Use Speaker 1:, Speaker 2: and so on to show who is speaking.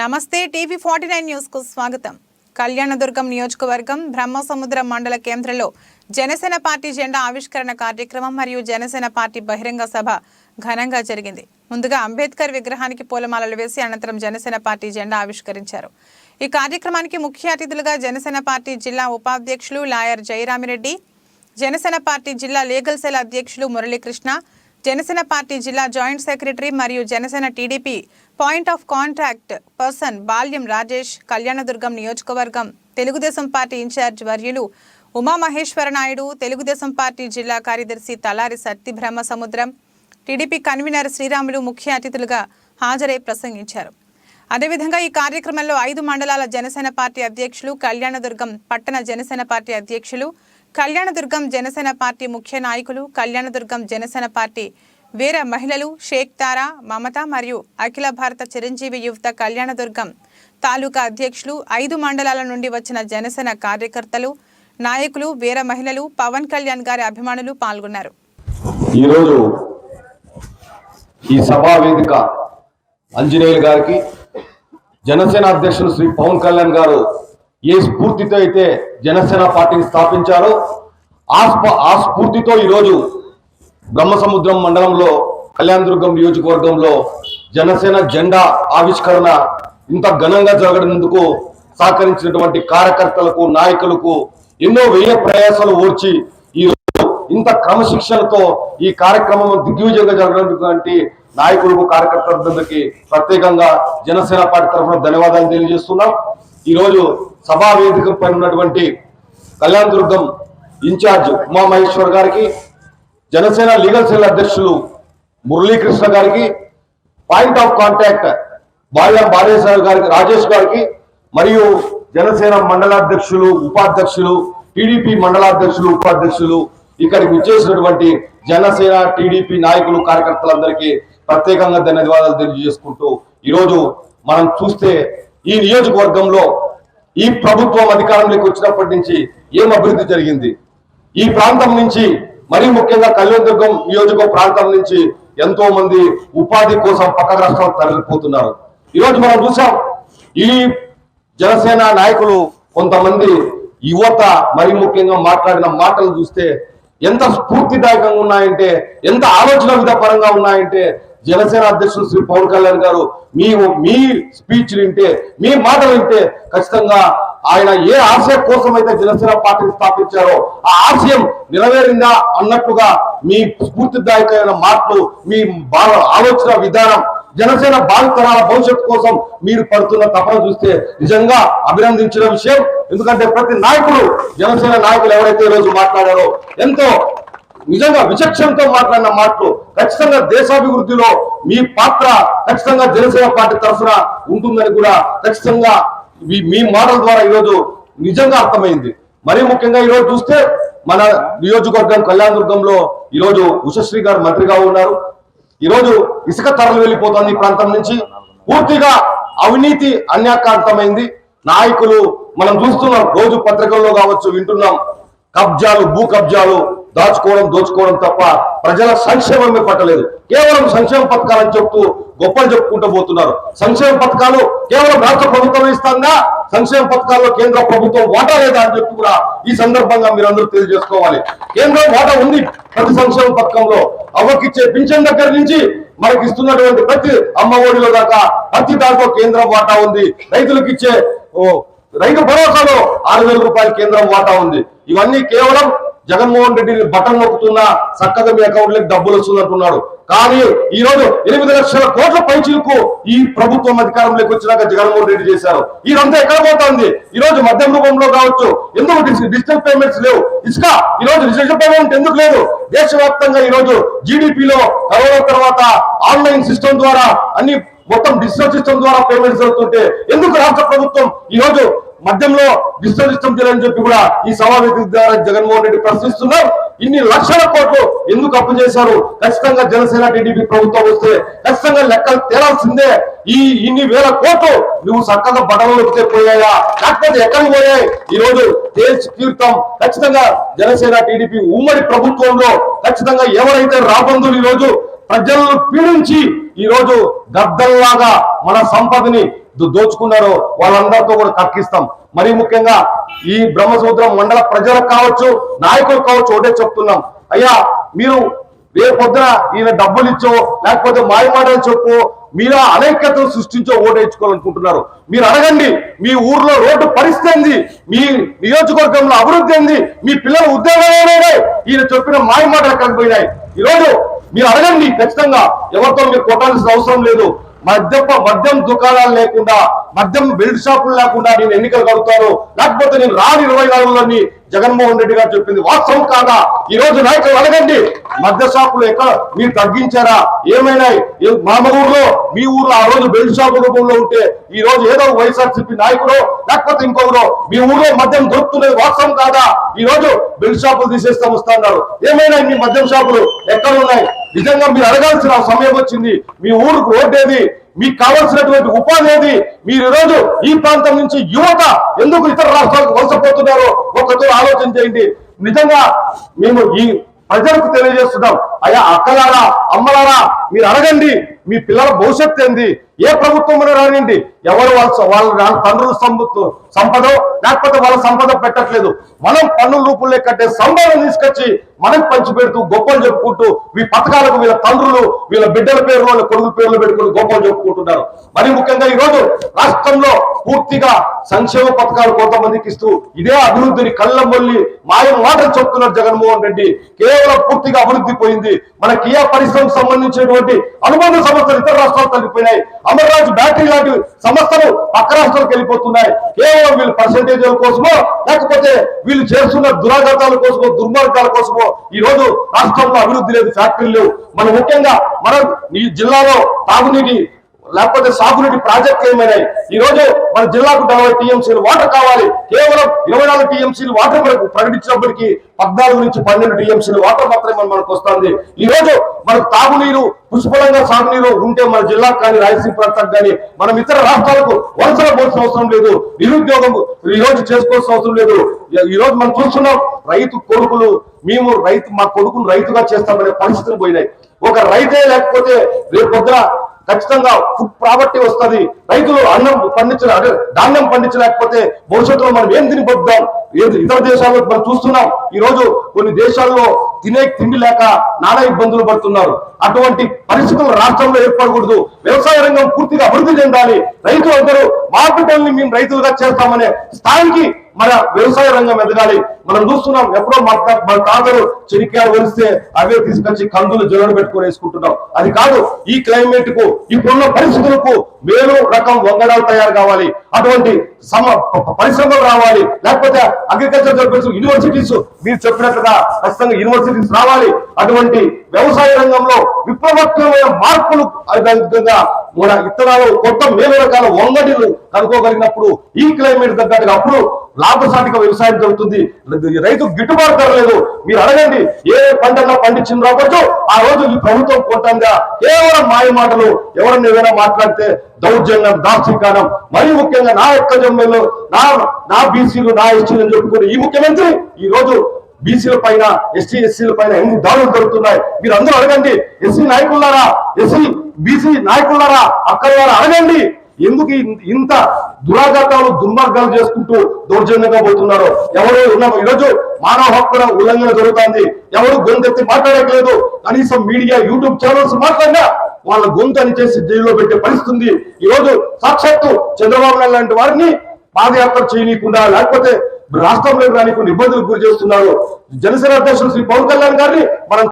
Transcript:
Speaker 1: నమస్తే TV forty nine న్యూస్కు స్వాగతం. కళ్యాణదుర్గం నియోజకవర్గం బ్రహ్మసముద్ర మండల కేంద్రంలో జనసేన పార్టీ జెండా ఆవిష్కరణ కార్యక్రమం మరియు జనసేన పార్టీ బహిరంగ సభ ఘనంగా జరిగింది. ముందుగా అంబేద్కర్ విగ్రహానికి పూలమాలలు వేసి అనంతరం జనసేన పార్టీ జెండా ఆవిష్కరించారు. ఈ కార్యక్రమానికి ముఖ్య అతిథులుగా జనసేన పార్టీ జిల్లా ఉపాధ్యక్షులు లాయర్ జయరామిరెడ్డి జనసేన పార్టీ జిల్లా లీగల్ సెల్ అధ్యక్షులు మురళీకృష్ణ జనసేన పార్టీ జిల్లా జాయింట్ సెక్రటరీ మరియు Janasena TDP point of contact person Balyam Rajesh Kalyanadurgam నియోజకవర్గం తెలుగుదేశం పార్టీ ఇన్ఛార్జ్ వర్యులు ఉమామహేశ్వర నాయుడు తెలుగుదేశం పార్టీ జిల్లా కార్యదర్శి తలారి సత్తి బ్రహ్మ సముద్రం టీడీపీ కన్వీనర్ శ్రీరాములు ముఖ్య అతిథులుగా హాజరై ప్రసంగించారు. అదేవిధంగా ఈ కార్యక్రమంలో ఐదు మండలాల జనసేన పార్టీ అధ్యక్షులు కళ్యాణదుర్గం పట్టణ జనసేన పార్టీ అధ్యక్షులు కళ్యాణదుర్గం జనసేన పార్టీ ముఖ్య నాయకులు కళ్యాణదుర్గం జనసేన పార్టీ వీర మహిళలు షేక్ తారా మమత మరియు అఖిల భారత చిరంజీవి యువత కళ్యాణదుర్గం తాలూకా అధ్యక్షులు ఐదు మండలాల నుండి వచ్చిన జనసేన కార్యకర్తలు నాయకులు వీర మహిళలు పవన్ కళ్యాణ్ గారి అభిమానులు పాల్గొన్నారు.
Speaker 2: ఈరోజు ఈ సభా వేదిక అంజనేయులు గారికి జనసేన అధ్యక్షులు శ్రీ పవన్ కళ్యాణ్ గారు ఏ స్ఫూర్తితో అయితే జనసేన పార్టీని స్థాపించారో ఆ ఆ స్ఫూర్తితో ఈరోజు బ్రహ్మసముద్రం మండలంలో కళ్యాణదుర్గం నియోజకవర్గంలో జనసేన జెండా ఆవిష్కరణ ఇంత ఘనంగా జరగనందుకు సహకరించినటువంటి కార్యకర్తలకు నాయకులకు ఎన్నో వ్యయ ప్రయాసాలు ఓర్చి ఈ ఇంత క్రమశిక్షణతో ఈ కార్యక్రమం దిగ్విజయంగా జరగడానికి నాయకులకు కార్యకర్తలందరికీ ప్రత్యేకంగా జనసేన పార్టీ తరఫున ధన్యవాదాలు తెలియజేస్తున్నాం. ఈరోజు సభా వేదిక పైన ఉన్నటువంటి కళ్యాణ్ దుర్గం ఇన్ఛార్జ్ ఉమామహేశ్వర్ గారికి జనసేన లీగల్ సెల్ అధ్యక్షులు మురళీకృష్ణ గారికి పాయింట్ ఆఫ్ కాంటాక్ట్ బాల్య బాలేశ్వర గారికి రాజేష్ గారికి మరియు జనసేన మండలాధ్యక్షులు ఉపాధ్యక్షులు టీడీపీ మండలాధ్యక్షులు ఉపాధ్యక్షులు ఇక్కడికి వచ్చేసినటువంటి జనసేన టీడీపీ నాయకులు కార్యకర్తలందరికీ ప్రత్యేకంగా ధన్యవాదాలు తెలియజేసుకుంటూ ఈరోజు మనం చూస్తే ఈ నియోజకవర్గంలో ఈ ప్రభుత్వం అధికారంలోకి వచ్చినప్పటి నుంచి ఏం అభివృద్ధి జరిగింది? ఈ ప్రాంతం నుంచి మరీ ముఖ్యంగా కళ్యాణదుర్గం నియోజక ప్రాంతం నుంచి ఎంతో మంది ఉపాధి కోసం పక్క రాష్ట్రాలు తరలిపోతున్నారు. ఈరోజు మనం చూసాం ఈ జనసేన నాయకులు కొంతమంది యువత మరి ముఖ్యంగా మాట్లాడిన మాటలు చూస్తే ఎంత స్ఫూర్తిదాయకంగా ఉన్నాయంటే ఎంత ఆలోచన విధపరంగా ఉన్నాయంటే జనసేన అధ్యక్షుడు శ్రీ పవన్ కళ్యాణ్ గారు మీ మీ స్పీచ్ వింటే మీ మాటలు వింటే ఖచ్చితంగా ఆయన ఏ ఆశయం కోసం అయితే జనసేన పార్టీని స్థాపించారో ఆ ఆశయం నెరవేరిందా అన్నట్టుగా మీ స్ఫూర్తిదాయకమైన మాటలు మీ ఆలోచన విధానం జనసేన భావితరాల భవిష్యత్తు కోసం మీరు పడుతున్న తపన చూస్తే నిజంగా అభినందించిన విషయం. ఎందుకంటే ప్రతి నాయకుడు జనసేన నాయకులు ఎవరైతే ఈరోజు రోజు మాట్లాడారో ఎంతో నిజంగా విచక్షణతో మాట్లాడిన మాటలు ఖచ్చితంగా దేశాభివృద్ధిలో మీ పాత్ర ఖచ్చితంగా జనసేన పార్టీ తరఫున ఉంటుందని కూడా ఖచ్చితంగా మీ మాటల ద్వారా ఈరోజు నిజంగా అర్థమైంది. మరీ ముఖ్యంగా ఈరోజు చూస్తే మన నియోజకవర్గం కళ్యాణదుర్గంలో ఈరోజు ఉషశ్రీ గారు మంత్రిగా ఉన్నారు. ఈరోజు ఇసుక తరలి వెళ్ళిపోతుంది ఈ ప్రాంతం నుంచి. పూర్తిగా అవినీతి అన్యాకాంతమైంది నాయకులు మనం చూస్తున్నాం రోజు పత్రికల్లో కావచ్చు వింటున్నాం కబ్జాలు భూ కబ్జాలు దాచుకోవడం దోచుకోవడం తప్ప ప్రజల సంక్షేమమే పట్టలేదు. కేవలం సంక్షేమ పథకాలని చెప్తూ గొప్పలు చెప్పుకుంటూ పోతున్నారు. సంక్షేమ పథకాలు కేవలం రాష్ట్ర ప్రభుత్వం ఇస్తాందా? సంక్షేమ పథకాల్లో కేంద్ర ప్రభుత్వం వాటా లేదా అని చెప్పి కూడా ఈ సందర్భంగా మీరందరూ తెలియజేసుకోవాలి. కేంద్రం వాటా ఉంది ప్రతి సంక్షేమ పథకంలో. అవ్వకిచ్చే పింఛన్ దగ్గర నుంచి మనకి ఇస్తున్నటువంటి ప్రతి అమ్మ ఒడిలో దాకా ప్రతి దాంట్లో కేంద్రం వాటా ఉంది. రైతులకు ఇచ్చే రైతు భరోసాలో ఆరు వేల రూపాయల కేంద్రం వాటా ఉంది. ఇవన్నీ కేవలం జగన్మోహన్ రెడ్డిని బటన్ నొక్కుతున్నా చక్కగా మీ అకౌంట్ డబ్బులు డబ్బులు వస్తుందంటున్నాడు కానీ ఈ రోజు ఎనిమిది లక్షల కోట్ల పైచీలకు ఈ ప్రభుత్వం అధికారంలోకి వచ్చినాక జగన్మోహన్ రెడ్డి చేశారు. ఇదంతా ఎక్కడ పోతుంది? ఈ రోజు మద్యం రూపంలో కావచ్చు. ఎందుకు డిజిటల్ పేమెంట్స్ లేవు? ఇసుక ఈ రోజు డిజిటల్ పేమెంట్ ఎందుకు లేదు? దేశవ్యాప్తంగా ఈ రోజు జీడిపిలో కరోనా తర్వాత ఆన్లైన్ సిస్టమ్ ద్వారా అన్ని మొత్తం డిజిటల్ సిస్టమ్ ద్వారా పేమెంట్స్ జరుగుతుంటే ఎందుకు రాష్ట్ర ప్రభుత్వం ఈ రోజు మద్యంలో విశ్వజిష్టం చేయాలని చెప్పి కూడా ఈ సమావేశం ద్వారా జగన్మోహన్ రెడ్డి ప్రశ్నిస్తున్నారు ఇన్ని లక్షల కోట్లు ఎందుకు అప్పు చేశారు? ఖచ్చితంగా జనసేన టీడీపీ ప్రభుత్వం వస్తే ఖచ్చితంగా లెక్కలు తేలాల్సిందే. ఈ ఇన్ని వేల కోట్లు నువ్వు చక్కగా బటన్లు పోయాయా లేకపోతే ఎక్కడికి పోయాయి? ఈ రోజు తేల్చి తీర్థం. ఖచ్చితంగా జనసేన టీడీపీ ఉమ్మడి ప్రభుత్వంలో ఖచ్చితంగా ఎవరైతే రాబంధులు ఈ రోజు ప్రజలను పీడించి ఈ రోజు గద్దల్లాగా మన సంపదని దోచుకున్నారో వాళ్ళందరితో కూడా కక్కిస్తాం మరి ముఖ్యంగా ఈ బ్రహ్మసముద్రం మండల ప్రజలకు కావచ్చు నాయకులు కావచ్చు ఒకటే చెప్తున్నాం. అయ్యా మీరు రేపొద్దున పొద్దున ఈయన డబ్బులు ఇచ్చో లేకపోతే మాయమాటలు చెప్పు మీరు అనైక్యతను సృష్టించో ఓటేయించుకోవాలనుకుంటున్నారు మీరు అడగండి మీ ఊర్లో రోడ్డు పరిస్థితి ఏంది? మీ నియోజకవర్గంలో అభివృద్ధి ఏంది? మీ పిల్లల ఉద్యోగాలే ఈయన చెప్పిన మాయమాటలు కలిగిపోయినాయి ఈరోజు మీరు అడగండి ఖచ్చితంగా. ఎవరితో మీరు కొట్టాల్సిన అవసరం లేదు. మద్యప మద్యం దుకాణాలు లేకుండా మద్యం బెల్ట్ షాపులు లేకుండా నేను ఎన్నికలు కడుతాను లేకపోతే నేను రాని ఇరవై నాలుగులోని జగన్మోహన్ రెడ్డి గారు చెప్పింది వాస్తవం కాదా? ఈ రోజు నాయకులు అడగండి. మద్య షాపులు ఎక్కడ? మీరు తగ్గించారా? ఏమైనా? మా ఊర్లో మీ ఊర్లో ఆ రోజు బెల్ట్ షాపు రూపంలో ఉంటే ఈ రోజు ఏదో వైఎస్ఆర్సీపీ నాయకుడు లేకపోతే ఇంకొకరు మీ ఊర్లో మద్యం దొరుకుతున్నది వాస్తవం కాదా? ఈ రోజు బెల్ట్ షాపులు తీసేస్తాం వస్తున్నారు ఏమైనా మీ మద్యం షాపులు ఎక్కడ ఉన్నాయి? నిజంగా మీరు అడగాల్సిన సమయం వచ్చింది. మీ ఊరుకు రోడ్డు ఏది మీకు కావాల్సినటువంటి ఉపాధి ఏది? మీరు ఈరోజు ఈ ప్రాంతం నుంచి యువత ఎందుకు ఇతర రాష్ట్రాలకు వలసపోతున్నారో ఒకతో ఆలోచన చేయండి. నిజంగా మేము ఈ ప్రజలకు తెలియజేస్తున్నాం. అయ్యా అక్కలారా అమ్మలారా మీరు అడగండి. మీ పిల్లల భవిష్యత్తు ఏంది? ఏ ప్రభుత్వం రానివ్వండి. ఎవరు వాళ్ళ వాళ్ళ వాళ్ళ తండ్రుల సంపద సంపద లేకపోతే వాళ్ళ సంపద పెట్టట్లేదు. మనం పన్నుల రూపంలో కట్టే సంపదను తీసుకొచ్చి మనం పంచి పెడుతూ గొప్పలు చెప్పుకుంటూ ఈ పథకాలకు వీళ్ళ తండ్రులు వీళ్ళ బిడ్డల పేరు వాళ్ళ కొడుకు పేర్లు పెట్టుకుని గొప్పలు చెప్పుకుంటున్నారు. మరి ముఖ్యంగా ఈరోజు రాష్ట్రంలో పూర్తిగా సంక్షేమ పథకాలు కొంతమందికి ఇస్తూ ఇదే అభివృద్ధిని కళ్ళమొల్లి మాయం మాటలు చెప్తున్నారు జగన్మోహన్ రెడ్డి. కేవలం పూర్తిగా అభివృద్ధి పోయింది. మన కియా పరిశ్రమకు సంబంధించినటువంటి అనుబంధ సంస్థలు ఇతర రాష్ట్రాలు తగ్గిపోయినాయి. అమర్రాజు బ్యాటరీ లాంటి సంస్థలు పక్క రాష్ట్రాలకు వెళ్ళిపోతున్నాయి. కేవలం వీళ్ళు పర్సంటేజ్ల కోసమో లేకపోతే వీళ్ళు చేస్తున్న దురాఘాతాల కోసమో దుర్మార్గాల కోసమో ఈ రోజు రాష్ట్రంలో అభివృద్ధి లేదు ఫ్యాక్టరీలు లేవు. మనం ముఖ్యంగా మనం ఈ జిల్లాలో తాగునీటి లేకపోతే సాగునీటి ప్రాజెక్టులు ఏమైనాయి? ఈ రోజు మన జిల్లాకు నలభై టీఎంసీలు వాటర్ కావాలి. కేవలం ఇరవై నాలుగు టీఎంసీలు వాటర్ మనకు ప్రకటించినప్పటికీ పద్నాలుగు నుంచి పన్నెండు టీఎంసీలు వాటర్ మాత్రమే మనకు వస్తుంది. ఈ రోజు మనకు తాగునీరు పుష్పలంగా సాగునీరు ఉంటే మన జిల్లాకు కానీ రాయలసీమ ప్రాంతానికి కానీ మనం ఇతర రాష్ట్రాలకు వలసలు పోల్సిన అవసరం లేదు. నిరుద్యోగం ఈ రోజు చేసుకోవాల్సిన అవసరం లేదు. ఈ- ఈ రోజు మనం చూస్తున్నాం రైతు కొడుకులు మేము రైతు మా కొడుకును రైతుగా చేస్తామనే పరిస్థితులు పోయినాయి. ఒక రైతే లేకపోతే రేపు పొద్దున ఖచ్చితంగా ఫుడ్ ప్రాపర్టీ వస్తది. రైతులు అన్నం పండించిన ధాన్యం పండించలేకపోతే భవిష్యత్తులో మనం ఏం తిని పొద్దాం ఏది ఇతర దేశాల్లో మనం చూస్తున్నాం ఈ రోజు కొన్ని దేశాల్లో తినే తిండి లేక నానా ఇబ్బందులు పడుతున్నారు. అటువంటి పరిస్థితులు రాష్ట్రంలో ఏర్పడకూడదు. వ్యవసాయ రంగం పూర్తిగా అభివృద్ధి చెందాలి. రైతులు అందరూ మా బిడ్డల్ని మేము రైతులుగా చేస్తామనే స్థాయికి మన వ్యవసాయ రంగం ఎదగాలి. మనం చూస్తున్నాం ఎప్పుడో మా తా- మన తాతలు చెనిక్కాయలు వరిస్తే అవే తీసుకొచ్చి కందులు జొన్నలు పెట్టుకొని వేసుకుంటున్నాం. అది కాదు ఈ క్లైమేట్కు ఇప్పుడున్న పరిస్థితులకు మేలు రకం వంగడాలు తయారు కావాలి. అటువంటి సమ పరిశ్రమలు రావాలి. లేకపోతే అగ్రికల్చర్ యూనివర్సిటీస్ మీరు చెప్పినట్లుగా ఖచ్చితంగా యూనివర్సిటీస్ రావాలి. అటువంటి వ్యవసాయ రంగంలో విప్లవత్వమైన మార్పులు విధంగా మన ఇత్తనాలు కొత్త మేలు రకాల వంగడిలు కనుక్కోగలిగినప్పుడు ఈ క్లైమేట్ తగ్గట్టుగా అప్పుడు లాభసాటిక వ్యవసాయం జరుగుతుంది. రైతు గిట్టుబాటు ధర లేదు. మీరు అడగండి ఏ పంటన్నా పండించిన రావచ్చు ఆ రోజు ఈ ప్రభుత్వం కూటంగా కేవలం మాయ మాటలు. ఎవరన్నా ఏదైనా మాట్లాడితే దౌర్జన్యం దార్శికానం మరీ ముఖ్యంగా నా యొక్క జమ్మెల్లో నా నా బీసీలు నా ఎస్టీలు అని చెప్పుకుని ఈ ముఖ్యమంత్రి ఈ రోజు బీసీల పైన ఎస్టీ ఎస్సీల పైన ఎన్ని దాడులు జరుగుతున్నాయి? మీరు అందరూ అడగండి. ఎస్సీ నాయకులారా? ఎస్సీ బీసీ నాయకులారా? అక్కడ అడగండి. ఎందుకు ఇంత దురాఘాతాలు దుర్మార్గాలు చేసుకుంటూ దౌర్జన్యంగా పోతున్నారు. ఎవరు ఉన్న ఈరోజు మానవ హక్కుల ఉల్లంఘన జరుగుతుంది. ఎవరు గొంతెత్తి మాట్లాడట్లేదు. కనీసం మీడియా యూట్యూబ్ ఛానల్స్ మాట్లాడినా వాళ్ళ గొంతు అని చేసి జైల్లో పెట్టే పరిస్థితుంది ఈ రోజు సాక్షాత్తు చంద్రబాబు నాయుడు లాంటి వారిని పాదయాత్ర చేయనీయకుండా లేకపోతే రాష్ట్రంలో రానికుండా ఇబ్బందులకు గురి చేస్తున్నారు. జనసేన అధ్యక్షులు శ్రీ పవన్ కళ్యాణ్ గారిని మనం